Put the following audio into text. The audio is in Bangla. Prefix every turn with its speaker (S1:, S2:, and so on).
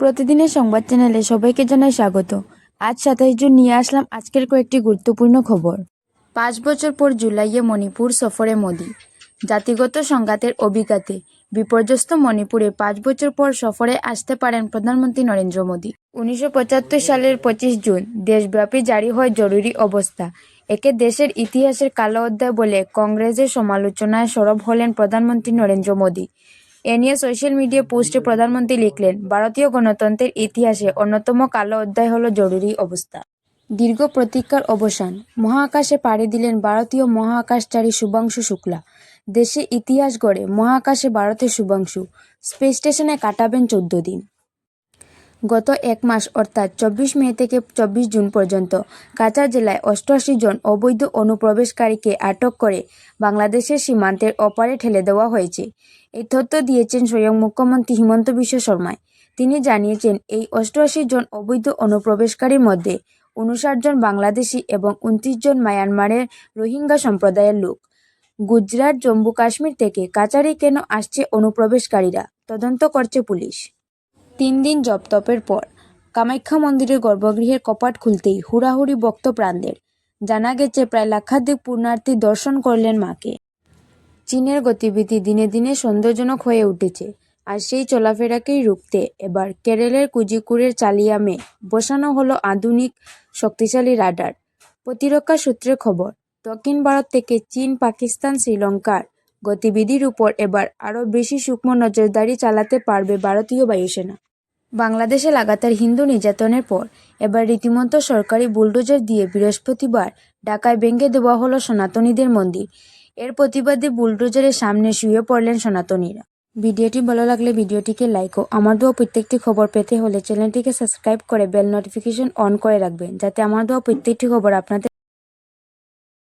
S1: প্রতিদিনের সংবাদ চ্যানেলে সবাইকে জানাই স্বাগত। আজ সাতাইশ জুন নিয়ে আসলাম আজকের কয়েকটি গুরুত্বপূর্ণ খবর। পাঁচ বছর পর জুলাইয়ে মণিপুর সফরে মোদি। জাতিগত সংঘাতের অভিজ্ঞাতে বিপর্যস্ত মণিপুরে পাঁচ বছর পর সফরে আসতে পারেন প্রধানমন্ত্রী নরেন্দ্র মোদী। উনিশশো পঁচাত্তর সালের পঁচিশ জুন দেশব্যাপী জারি হয় জরুরি অবস্থা। একে দেশের ইতিহাসের কালো অধ্যায় বলে কংগ্রেসের সমালোচনায় সরব হলেন প্রধানমন্ত্রী নরেন্দ্র মোদী। এ নিয়ে সোশ্যাল মিডিয়া পোস্টে প্রধানমন্ত্রী লিখলেন, ভারতীয় গণতন্ত্রের ইতিহাসে অন্যতম কালো অধ্যায় হল জরুরি অবস্থা। দীর্ঘ প্রতীক্ষার অবসান। মহাকাশে পাড়ি দিলেন ভারতীয় মহাকাশচারী শুভাংশু শুক্লা। দেশে ইতিহাস গড়ে মহাকাশে ভারতের শুভাংশু। স্পেস স্টেশনে কাটাবেন চোদ্দ দিন। গত এক মাস, অর্থাৎ চব্বিশ মে থেকে চব্বিশ জুন পর্যন্ত কাছাড় জেলায় অষ্টআশি জন অবৈধ অনুপ্রবেশকারীকে আটক করে বাংলাদেশের সীমান্তের অপারে ঠেলে দেওয়া হয়েছে। এই তথ্য দিয়েছেন স্বয়ং মুখ্যমন্ত্রী হিমন্ত বিশ্ব শর্মায়। তিনি জানিয়েছেন, এই অষ্টআশি জন অবৈধ অনুপ্রবেশকারীর মধ্যে উনষাট জন বাংলাদেশি এবং উনত্রিশ জন মায়ানমারের রোহিঙ্গা সম্প্রদায়ের লোক। গুজরাট জম্মু কাশ্মীর থেকে কাচারি কেন আসছে অনুপ্রবেশকারীরা? তদন্ত করছে পুলিশ। তিন দিন জপতপের পর কামাখ্যা মন্দিরের গর্ভগৃহের কপাট খুলতেই হুড়াহুড়ি ভক্ত প্রাণদের। জানা গেছে, প্রায় লাক্ষাধিক পূর্ণার্থী দর্শন করলেন মাকে। চীনের গতিবিধি দিনে দিনে সন্দেহজনক হয়ে উঠেছে, আর সেই চলাফেরাকেই রুখতে এবার কেরলের কুজিকুড়ের চালিয়ামে বসানো হলো আধুনিক, শক্তিশালী রাডার। প্রতিরক্ষা সূত্রের খবর, দক্ষিণ ভারত থেকে চীন, পাকিস্তান, শ্রীলঙ্কার গতিবিধির উপর এবার আরও বেশি সূক্ষ্ম নজরদারি চালাতে পারবে ভারতীয় বায়ুসেনা। বাংলাদেশে লাগাতার হিন্দু নির্যাতনের পর, এবার রীতিমতো সরকারি বুলডোজার দিয়ে বৃহস্পতিবার ঢাকায় ভেঙে দেওয়া হলো সনাতনীদের মন্দির। এর প্রতিবাদে বুলডোজারের সামনে শুয়ে পড়লেন সনাতনীরা। ভিডিওটি ভালো লাগলে ভিডিওটিকে লাইক ও আমার দেওয়া প্রত্যেকটি খবর পেতে হলে চ্যানেলটিকে সাবস্ক্রাইব করে বেল নোটিফিকেশন অন করে রাখবেন, যাতে আমার দেওয়া প্রত্যেকটি খবর আপনাদের